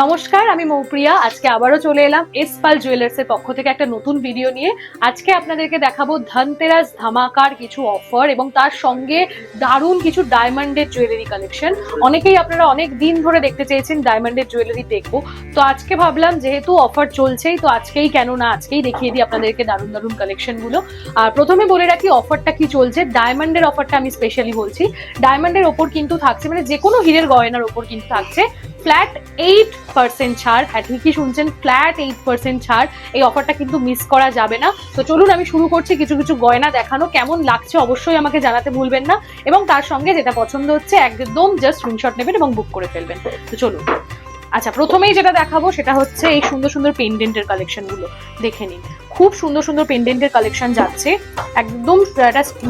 নমস্কার, আমি মৌপ্রিয়া। আজকে আবারও চলে এলাম এসপাল জুয়েলার্স এর পক্ষ থেকে একটা নতুন ভিডিও নিয়ে। আজকে আপনাদেরকে দেখাবো ধনতেরাস ধামাকার কিছু অফার এবং তার সঙ্গে দারুণ কিছু ডায়মন্ডের জুয়েলারি কালেকশন অনেকেই আপনারা অনেক দিন ধরে দেখতে চেয়েছেন ডায়মন্ডের জুয়েলারি দেখব। তো আজকে ভাবলাম, যেহেতু অফার চলছেই, তো আজকেই কেন না আজকেই দেখিয়ে দিই আপনাদেরকে দারুণ দারুণ কালেকশনগুলো। আর প্রথমে বলে রাখি অফারটা কি চলছে? ডায়মন্ডের অফারটা আমি স্পেশালি বলছি। ডায়মন্ডের ওপর কিন্তু থাকছে মানে যে কোনো হীরের গয়নার ওপর কিন্তু থাকছে। ফ্ল্যাট এইট পার্সেন্ট ছাড়। হ্যাঁ ঠিকই শুনছেন ফ্ল্যাট এইট পার্সেন্ট ছাড়। এই অফারটা কিন্তু মিস করা যাবে না। তো চলুন, আমি শুরু করছি কিছু কিছু গয়না দেখানো। কেমন লাগছে অবশ্যই আমাকে জানাতে ভুলবেন না। এবং তার সঙ্গে যেটা পছন্দ হচ্ছে, একদম জাস্ট স্ক্রিনশট নেবেন এবং বুক করে ফেলবেন। তো চলুন। আচ্ছা প্রথমেই যেটা দেখাবো সেটা হচ্ছে এই সুন্দর সুন্দর পেন্ডেন্টের কালেকশনগুলো। দেখে নিন। খুব সুন্দর সুন্দর পেন্ডেন্টের কালেকশন যাচ্ছে। একদম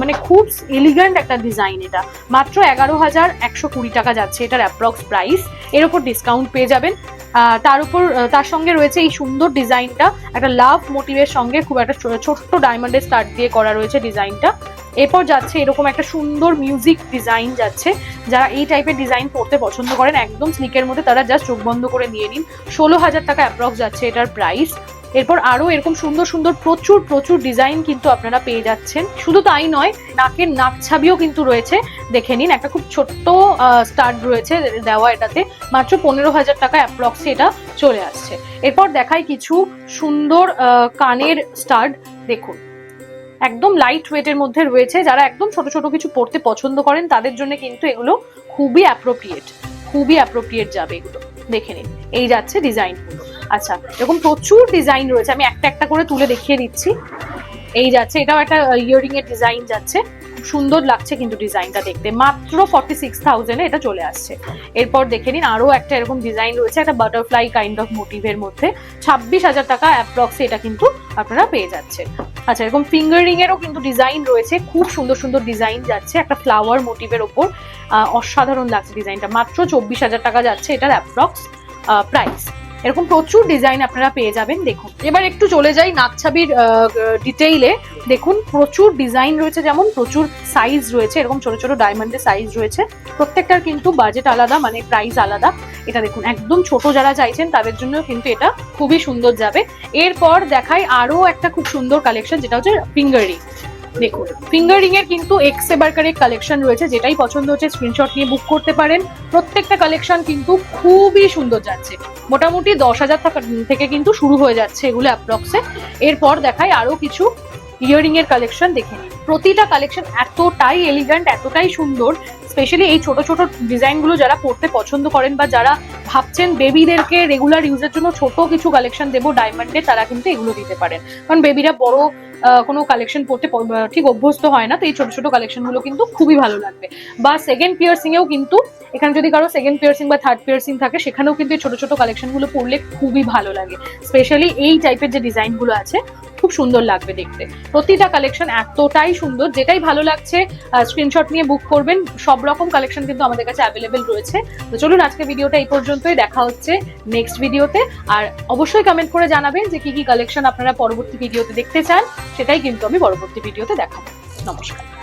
মানে খুব এলিগেন্ট একটা ডিজাইন এটা। মাত্র এগারো হাজার একশো কুড়ি টাকা যাচ্ছে এটার অ্যাপ্রক্স প্রাইস এর উপর ডিসকাউন্ট পেয়ে যাবেন। তার উপর তার সঙ্গে রয়েছে এই সুন্দর ডিজাইনটা একটা লাভ মোটিভের সঙ্গে খুব একটা ছোট্ট ডায়মন্ডের স্টার্ট দিয়ে করা রয়েছে ডিজাইনটা এরপর যাচ্ছে এরকম একটা সুন্দর মিউজিক ডিজাইন যাচ্ছে। যারা এই টাইপের ডিজাইন পড়তে পছন্দ করেন, একদম স্লিকের মধ্যে তারা জাস্ট চোখ বন্ধ করে নিয়ে নিন। ষোলো হাজার টাকা অ্যাপ্রক্স যাচ্ছে এটার প্রাইস এরপর আরও এরকম সুন্দর সুন্দর, প্রচুর প্রচুর ডিজাইন কিন্তু আপনারা পেয়ে যাচ্ছেন। শুধু তাই নয়, নাকের নাক ছাবিও কিন্তু রয়েছে। দেখে নিন, একটা খুব ছোট্ট স্টার্ট রয়েছে দেওয়া এটাতে। মাত্র পনেরো হাজার টাকা অ্যাপ্রক্সে এটা চলে আসছে। এরপর দেখায় কিছু সুন্দর কানের স্টার্ট দেখুন। একদম লাইট ওয়েটের মধ্যে রয়েছে। যারা একদম ছোট ছোট কিছু পড়তে পছন্দ করেন, তাদের জন্য কিন্তু এগুলো খুবই অ্যাপ্রোপ্রিয়েট খুবই অ্যাপ্রোপ্রিয়েট যাবে এগুলো। দেখে নিন, এই যাচ্ছে ডিজাইনগুলো আচ্ছা এরকম প্রচুর ডিজাইন রয়েছে। আমি একটা একটা করে তুলে দেখিয়ে দিচ্ছি। এই যাচ্ছে, এটাও একটা ইয়ারিং এর ডিজাইন যাচ্ছে। সুন্দর লাগছে কিন্তু ডিজাইনটা দেখতে। মাত্র ফর্টি সিক্স থাউজেন্ডে এটা চলে আসছে। এরপর দেখে নিন আরও একটা এরকম ডিজাইন রয়েছে, একটা বাটারফ্লাই কাইন্ড অফ মোটিভের মধ্যে। ছাব্বিশ হাজার টাকা অ্যাপ্রক্সে এটা কিন্তু আপনারা পেয়ে যাচ্ছেন। আচ্ছা এরকম ফিঙ্গারিং এরও কিন্তু ডিজাইন রয়েছে। খুব সুন্দর সুন্দর ডিজাইন যাচ্ছে, একটা ফ্লাওয়ার মোটিভের ওপর। অসাধারণ লাগছে ডিজাইনটা মাত্র চব্বিশ হাজার টাকা যাচ্ছে এটার অ্যাপ্রক্স প্রাইস এরকম প্রচুর ডিজাইন আপনারা পেয়ে যাবেন, দেখুন। এবার একটু চলে যাই নাকছাবির ডিটেইলে দেখুন, প্রচুর ডিজাইন রয়েছে যেমন, প্রচুর সাইজ রয়েছে, এরকম ছোট ছোট ডায়মন্ডের সাইজ রয়েছে। প্রত্যেকটার কিন্তু বাজেট আলাদা মানে প্রাইস আলাদা। এটা দেখুন, একদম ছোট যারা চাইছেন, তাদের জন্য কিন্তু এটা খুবই সুন্দর যাবে। এরপর দেখাই আরও একটা খুব সুন্দর কালেকশন যেটা হচ্ছে ফিঙ্গার রিং দেখুন ফিঙ্গারিং এর কিন্তু এক্স এবারকারের কালেকশন রয়েছে, যেটাই পছন্দ হচ্ছে স্ক্রিনশট নিয়ে বুক করতে পারেন। প্রত্যেকটা কালেকশন কিন্তু খুবই সুন্দর যাচ্ছে। মোটামুটি দশ হাজার টাকা থেকে কিন্তু শুরু হয়ে যাচ্ছে এগুলো অ্যাপ্রক্সে এরপর দেখাই আরও কিছু ইয়ারিং এর কালেকশন দেখে প্রতিটা কালেকশন এতটাই এলিগ্যান্ট এতটাই সুন্দর স্পেশালি এই ছোট ছোট ডিজাইনগুলো যারা পড়তে পছন্দ করেন বা যারা ভাবছেন বেবিদেরকে রেগুলার ইউজের জন্য ছোট কিছু কালেকশন দেবো ডায়মন্ডে তারা কিন্তু এগুলো দিতে পারেন। কারণ বেবিরা বড় কোনো কালেকশন পড়তে ঠিক অভ্যস্ত হয় না, তো এই ছোট ছোট কালেকশনগুলো কিন্তু খুবই ভালো লাগবে। বা সেকেন্ড পিয়ার্সিং এও কিন্তু, এখানে যদি কারও সেকেন্ড পিয়ার্সিং বা থার্ড পিয়ার্সিং থাকে, সেখানেও কিন্তু এই ছোট ছোট কালেকশনগুলো পড়লে খুবই ভালো লাগে। স্পেশালি এই টাইপের যে ডিজাইনগুলো আছে, খুব সুন্দর লাগবে দেখতে। প্রতিটা কালেকশন এতটাই সুন্দর, যেটাই ভালো লাগছে স্ক্রিনশট নিয়ে বুক করবেন, সব রকম কালেকশন কিন্তু আমাদের কাছে অ্যাভেলেবেল রয়েছে। তো চলুন আজকে ভিডিওটা এই পর্যন্তই, দেখা হচ্ছে নেক্সট ভিডিওতে আর অবশ্যই কমেন্ট করে জানাবেন যে কি কি কালেকশন আপনারা পরবর্তী ভিডিওতে দেখতে চান। সেটাই কিন্তু আমি পরবর্তী ভিডিওতে দেখাবো। নমস্কার।